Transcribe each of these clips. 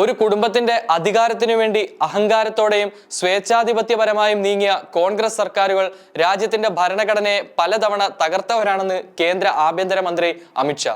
ഒരു കുടുംബത്തിന്റെ അധികാരത്തിനു വേണ്ടി അഹങ്കാരത്തോടെയും സ്വേച്ഛാധിപത്യപരമായും നീങ്ങിയ കോൺഗ്രസ് സർക്കാരുകൾ രാജ്യത്തിന്റെ ഭരണഘടനയെ പലതവണ തകർത്തവരാണെന്ന് കേന്ദ്ര ആഭ്യന്തരമന്ത്രി അമിത്ഷാ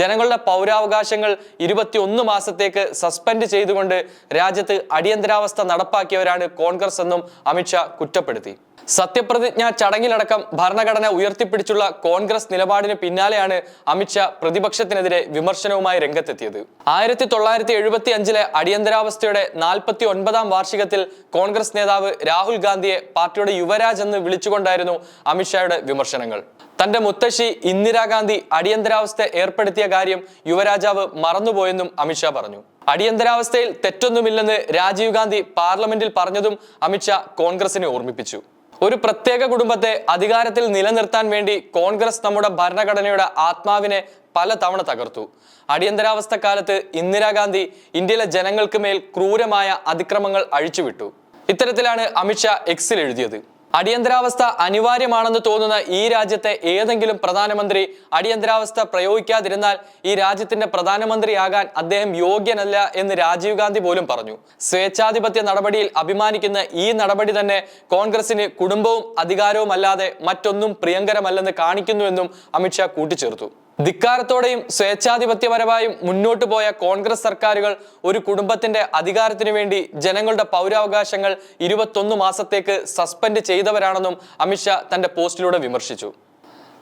ജനങ്ങളുടെ പൗരാവകാശങ്ങൾ ഇരുപത്തിയൊന്ന് മാസത്തേക്ക് സസ്പെൻഡ് ചെയ്തുകൊണ്ട് രാജ്യത്ത് അടിയന്തരാവസ്ഥ നടപ്പാക്കിയവരാണ് കോൺഗ്രസ് എന്നും അമിത്ഷാ കുറ്റപ്പെടുത്തി. സത്യപ്രതിജ്ഞ ചടങ്ങിലടക്കം ഭരണഘടന ഉയർത്തിപ്പിടിച്ചുള്ള കോൺഗ്രസ് നിലപാടിന് പിന്നാലെയാണ് അമിത്ഷാ പ്രതിപക്ഷത്തിനെതിരെ വിമർശനവുമായി രംഗത്തെത്തിയത്. ആയിരത്തി തൊള്ളായിരത്തി എഴുപത്തി അഞ്ചിലെ അടിയന്തരാവസ്ഥയുടെ നാൽപ്പത്തി ഒൻപതാം വാർഷികത്തിൽ കോൺഗ്രസ് നേതാവ് രാഹുൽ ഗാന്ധിയെ പാർട്ടിയുടെ യുവരാജ് എന്ന് വിളിച്ചുകൊണ്ടായിരുന്നു അമിത്ഷായുടെ വിമർശനങ്ങൾ. തന്റെ മുത്തശ്ശി ഇന്ദിരാഗാന്ധി അടിയന്തരാവസ്ഥ ഏർപ്പെടുത്തിയ കാര്യം യുവരാജാവ് മറന്നുപോയെന്നും അമിത്ഷാ പറഞ്ഞു. അടിയന്തരാവസ്ഥയിൽ തെറ്റൊന്നുമില്ലെന്ന് രാജീവ് ഗാന്ധി പാർലമെന്റിൽ പറഞ്ഞതും അമിത്ഷാ കോൺഗ്രസിനെ ഓർമ്മിപ്പിച്ചു. ഒരു പ്രത്യേക കുടുംബത്തെ അധികാരത്തിൽ നിലനിർത്താൻ വേണ്ടി കോൺഗ്രസ് നമ്മുടെ ഭരണഘടനയുടെ ആത്മാവിനെ പല തവണ തകർത്തു. അടിയന്തരാവസ്ഥ കാലത്ത് ഇന്ദിരാഗാന്ധി ഇന്ത്യയിലെ ജനങ്ങൾക്ക് മേൽ ക്രൂരമായ അതിക്രമങ്ങൾ അഴിച്ചുവിട്ടു. ഇത്തരത്തിലാണ് അമിത്ഷാ എക്സിൽ എഴുതിയത്. അടിയന്തരാവസ്ഥ അനിവാര്യമാണെന്ന് തോന്നുന്ന ഈ രാജ്യത്തെ ഏതെങ്കിലും പ്രധാനമന്ത്രി അടിയന്തരാവസ്ഥ പ്രയോഗിക്കാതിരുന്നാൽ ഈ രാജ്യത്തിന്റെ പ്രധാനമന്ത്രിയാകാൻ അദ്ദേഹം യോഗ്യനല്ല എന്ന് രാജീവ് ഗാന്ധി പോലും പറഞ്ഞു. സ്വേച്ഛാധിപത്യ നടപടിയിൽ അഭിമാനിക്കുന്ന ഈ നടപടി തന്നെ കോൺഗ്രസിന് കുടുംബവും അധികാരവും അല്ലാതെ മറ്റൊന്നും പ്രിയങ്കരമല്ലെന്ന് കാണിക്കുന്നുവെന്നും അമിത്ഷാ കൂട്ടിച്ചേർത്തു. ധിക്കാരത്തോടെയും സ്വേച്ഛാധിപത്യപരമായും മുന്നോട്ട് പോയ കോൺഗ്രസ് സർക്കാരുകൾ ഒരു കുടുംബത്തിന്റെ അധികാരത്തിനു വേണ്ടി ജനങ്ങളുടെ പൗരാവകാശങ്ങൾ ഇരുപത്തൊന്ന് മാസത്തേക്ക് സസ്പെൻഡ് ചെയ്തവരാണെന്നും അമിത്ഷാ തന്റെ പോസ്റ്റിലൂടെ വിമർശിച്ചു.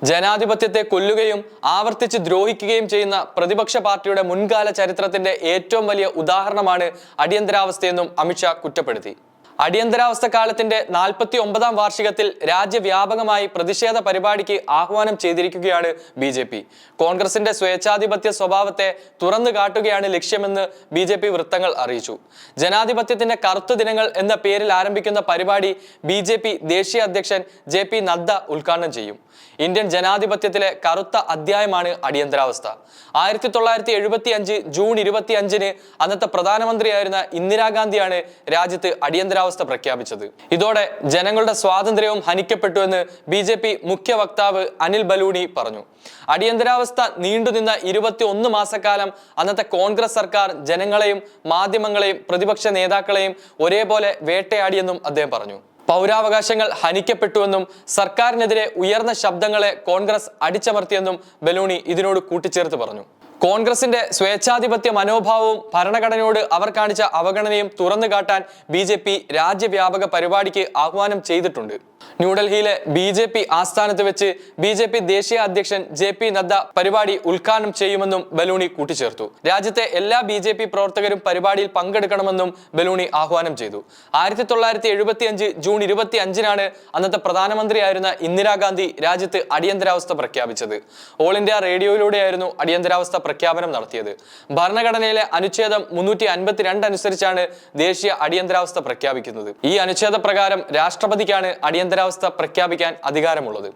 ജനാധിപത്യത്തെ കൊല്ലുകയും ആവർത്തിച്ച് ദ്രോഹിക്കുകയും ചെയ്യുന്ന പ്രതിപക്ഷ പാർട്ടിയുടെ മുൻകാല ചരിത്രത്തിന്റെ ഏറ്റവും വലിയ ഉദാഹരണമാണ് അടിയന്തരാവസ്ഥയെന്നും അമിത്ഷാ കുറ്റപ്പെടുത്തി. അടിയന്തരാവസ്ഥ കാലത്തിന്റെ നാൽപ്പത്തി ഒമ്പതാം വാർഷികത്തിൽ രാജ്യവ്യാപകമായി പ്രതിഷേധ പരിപാടിക്ക് ആഹ്വാനം ചെയ്തിരിക്കുകയാണ് ബി ജെ പി. കോൺഗ്രസിന്റെ സ്വേച്ഛാധിപത്യ സ്വഭാവത്തെ തുറന്നു കാട്ടുകയാണ് ലക്ഷ്യമെന്ന് ബി ജെ പി വൃത്തങ്ങൾ അറിയിച്ചു. ജനാധിപത്യത്തിന്റെ കറുത്ത ദിനങ്ങൾ എന്ന പേരിൽ ആരംഭിക്കുന്ന പരിപാടി ബി ജെ പി ദേശീയ അധ്യക്ഷൻ ജെ പി നദ്ദ ഉദ്ഘാടനം ചെയ്യും. ഇന്ത്യൻ ജനാധിപത്യത്തിലെ കറുത്ത അധ്യായമാണ് അടിയന്തരാവസ്ഥ. ആയിരത്തി തൊള്ളായിരത്തി എഴുപത്തി അഞ്ച് ജൂൺ ഇരുപത്തി അഞ്ചിന് അന്നത്തെ പ്രധാനമന്ത്രിയായിരുന്ന ഇന്ദിരാഗാന്ധിയാണ് രാജ്യത്ത് അടിയന്തരാവസ്ഥ പ്രഖ്യാപിച്ചത്. ഇതോടെ ജനങ്ങളുടെ സ്വാതന്ത്ര്യവും ഹനിക്കപ്പെട്ടു എന്ന് ബി ജെ പി മുഖ്യ വക്താവ് അനിൽ ബലൂണി പറഞ്ഞു. അടിയന്തരാവസ്ഥ നീണ്ടുനിന്ന ഇരുപത്തി ഒന്ന് മാസക്കാലം അന്നത്തെ കോൺഗ്രസ് സർക്കാർ ജനങ്ങളെയും മാധ്യമങ്ങളെയും പ്രതിപക്ഷ നേതാക്കളെയും ഒരേപോലെ വേട്ടയാടിയെന്നും അദ്ദേഹം പറഞ്ഞു. പൗരാവകാശങ്ങൾ ഹനിക്കപ്പെട്ടുവെന്നും സർക്കാരിനെതിരെ ഉയർന്ന ശബ്ദങ്ങളെ കോൺഗ്രസ് അടിച്ചമർത്തിയെന്നും ബലൂണി ഇതിനോട് കൂട്ടിച്ചേർത്ത് പറഞ്ഞു. കോൺഗ്രസിന്റെ സ്വേച്ഛാധിപത്യ മനോഭാവവും ഭരണഘടനയോട് അവർ കാണിച്ച അവഗണനയും തുറന്നു കാട്ടാൻ ബി ജെ പി രാജ്യവ്യാപക പരിപാടിക്ക് ആഹ്വാനം ചെയ്തിട്ടുണ്ട്. ന്യൂഡൽഹിയിലെ ബി ജെ പി ആസ്ഥാനത്ത് വെച്ച് ബി ജെ പി ദേശീയ അധ്യക്ഷൻ ജെ പി നദ്ദ പരിപാടി ഉദ്ഘാടനം ചെയ്യുമെന്നും ബലൂണി കൂട്ടിച്ചേർത്തു. രാജ്യത്തെ എല്ലാ ബി ജെ പി പ്രവർത്തകരും പരിപാടിയിൽ പങ്കെടുക്കണമെന്നും ബലൂണി ആഹ്വാനം ചെയ്തു. ആയിരത്തി തൊള്ളായിരത്തി എഴുപത്തി അഞ്ച് ജൂൺ ഇരുപത്തി അഞ്ചിനാണ് അന്നത്തെ പ്രധാനമന്ത്രിയായിരുന്ന ഇന്ദിരാഗാന്ധി രാജ്യത്ത് അടിയന്തരാവസ്ഥ പ്രഖ്യാപിച്ചത്. ഓൾ ഇന്ത്യ റേഡിയോയിലൂടെയായിരുന്നു അടിയന്തരാവസ്ഥ പ്രഖ്യാപനം നടത്തിയത്. ഭരണഘടനയിലെ അനുച്ഛേദം മുന്നൂറ്റി അൻപത്തിരണ്ട് അനുസരിച്ചാണ് ദേശീയ അടിയന്തരാവസ്ഥ പ്രഖ്യാപിക്കുന്നത്. ഈ അനുച്ഛേദ പ്രകാരം രാഷ്ട്രപതിക്കാണ് അടിയന്തരാവസ്ഥ പ്രഖ്യാപിക്കാൻ അധികാരമുള്ളത്.